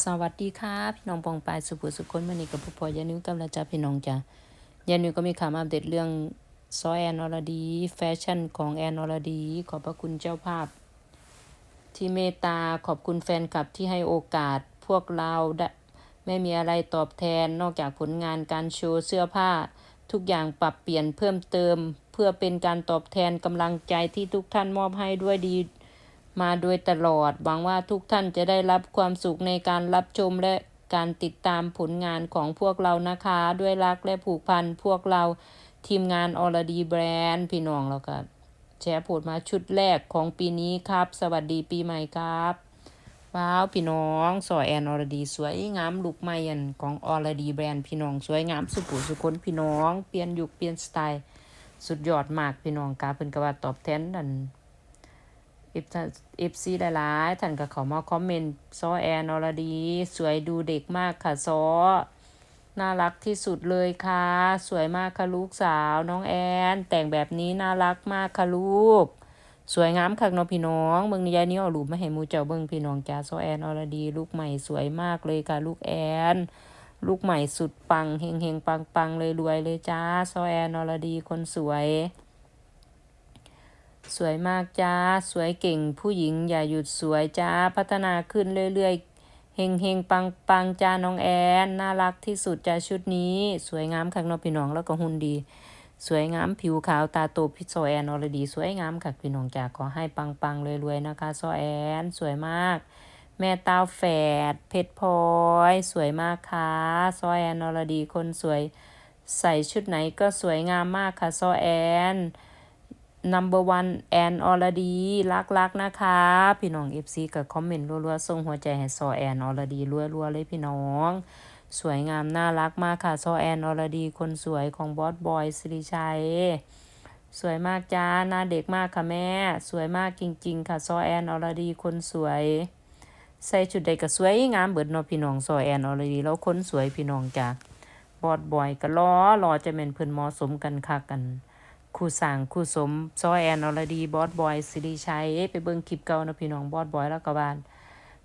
สวัสดีค่ะพี่น้องปองปายสุภุสุคนวันนี้กับผู้พอยานิวกำลังจะพี่น้องจ้ะยานิวก็มีข่าวมาอัปเดตเรื่องซอแอนอรดี แฟชั่นของแอนอรดี ขอบพระคุณเจ้าภาพ ที่เมตตาขอบคุณแฟนคลับที่ให้โอกาสพวกเราได้ไม่มีอะไรตอบแทนนอกจากผลงานการโชว์เสื้อผ้า ทุกอย่างปรับเปลี่ยนเพิ่มเติม เพื่อเป็นการตอบแทนกำลังใจที่ทุกท่านมอบให้ด้วยดี มาโดยตลอด หวังว่าทุกท่านจะได้รับความสุขในการรับชมและการติดตามผลงานของพวกเรานะคะ ด้วยรักและผูกพันพวกเราทีมงานออรดีแบรนด์พี่น้องแล้วก็แชร์ผลมาชุดแรกของปีนี้ครับ สวัสดีปีใหม่ครับ ว้าวพี่น้องสอยแอนออรดีสวยงามลุกใหม่อันของออรดีแบรนด์พี่น้องสวยงามสุขุสุคนพี่น้อง เปลี่ยนยุคเปลี่ยนสไตล์ สุดยอดมากพี่น้องกาเพิ่นกว่าตอบแทนนั่น เอฟเอฟซีหลายๆท่านก็เขามาคอมเมนต์ซอแอนอรดี สวยดูเด็กมากค่ะซอน่ารักที่สุดเลยค่ะ สวยมากค่ะลูกสาวน้องแอน แต่งแบบนี้น่ารักมากค่ะลูก สวยงามค่ะน้องพี่น้องเบิ่งนิยายนี้เอารูปมาให้มูเจ้าเบิ่งพี่น้องจ้าซอแอนอรดี ลูกใหม่สวยมากเลยค่ะลูกแอน ลูกใหม่สุดปังเฮงเฮงปังปังเลยรวยเลยจ้าซอแอนอรดีคนสวย สวยมากจ้า สวยเก่งผู้หญิงอย่าหยุดสวยจ้า พัฒนาขึ้นเรื่อยๆ เฮงเฮงปังปังจ้าน้องแอน น่ารักที่สุดจ้าชุดนี้ สวยงามค่ะน้องพี่น้องแล้วก็หุ่นดี สวยงามผิวขาวตาโตพี่โซแอนอรดี สวยงามค่ะพี่น้องจ้าขอให้ปังปังๆรวยๆนะคะโซแอน สวยมาก แม่เต้าแฝด เพชรพลอย สวยมากค่ะซอแอนอรดีคนสวย ใส่ชุดไหนก็สวยงามมากค่ะซอแอน number one แอนอรดีรักรักๆนะคะ พี่น้อง FC กับคอมเมนต์รัวๆส่งหัวใจให้ซอแอนอรดีรัวๆเลยพี่น้อง สวยงามน่ารักมากค่ะซอแอนอรดีคนสวยของบอสบอยสิริชัย สวยมากจ้าหน้าเด็กมากค่ะแม่ สวยมากจริง ๆ ค่ะซอแอนอรดีคนสวย ใส่ชุดใดก็สวยงามเบิดเนาะพี่น้องซอแอนอรดีแล้วคนสวยพี่น้องจ้าบอสบอยก็ล้อรอจะเป็นเพิ่นมาะสมกันค่ะกัน คู่สร้างคู่สมซอยแอนอรดีบอสบอยสิริชัยไปเบิ่งคลิปเก่านะพี่น้องบอสบอยแล้วก็บ้าน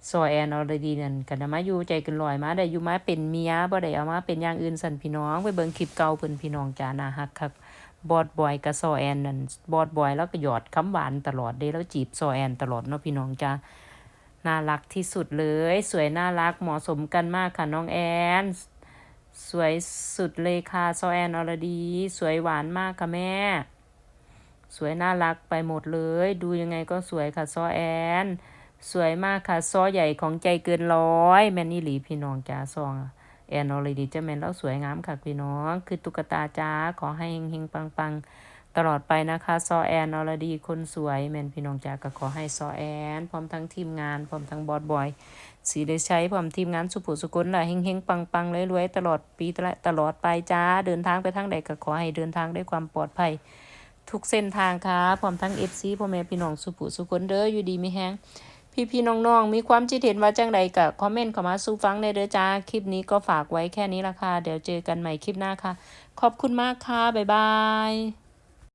ซอยแอนอรดีนั่นกันมาอยู่ใจกันลอยมาได้อยู่มาเป็นเมียบ่ได้เอามาเป็นอย่างอื่นสั่นพี่น้อง ไปเบิ่งคลิปเก่าเพิ่นพี่น้องจ้าน่าฮักคักบอสบอยกับซอแอนนั่นบอสบอยแล้วก็หยอดคำหวานตลอดเด้แล้วจีบซอแอนตลอดเนาะพี่น้องจ้าน่ารักที่สุดเลย สวยน่ารักเหมาะสมกันมากค่ะน้องแอน สวยสุดเลยค่ะซอแอนอรดี สวยหวานมากค่ะแม่ สวยน่ารักไปหมดเลย ดูยังไงก็สวยค่ะซอแอน สวยมากค่ะซอใหญ่ของใจเกินร้อย แม่นี่หลีพี่น้องจ้าซองแอนอรดีเจ้าแม่นแล้วสวยงามค่ะพี่น้อง คือตุ๊กตาจ้าขอให้เฮงๆปังๆ ตลอดไปนะคะ ซอแอนอลดีคนสวย แม่นพี่น้องจ้าก็ขอให้ซอแอน พร้อมทั้งทีมงาน พร้อมทั้งบอสบอยสีได้ใช้พร้อมทีมงานสุภุสุคนล่ะเฮงๆปังๆรวยๆตลอดปีตลอดไปจ้า เดินทางไปทางใดก็ขอให้เดินทางด้วยความปลอดภัย ทุกเส้นทางค่ะพร้อมทั้ง FC พ่อแม่พี่น้องสุภุสุคนเด้ออยู่ดีมีแฮงพี่พี่น้องๆ มีความคิดเห็นว่าจังใดก็คอมเมนต์เข้ามาสู่ฟังในเด้อจ้า คลิปนี้ก็ฝากไว้แค่นี้ละค่ะ เดี๋ยวเจอกันใหม่คลิปหน้าค่ะ ขอบคุณมากค่ะ บ๊ายบาย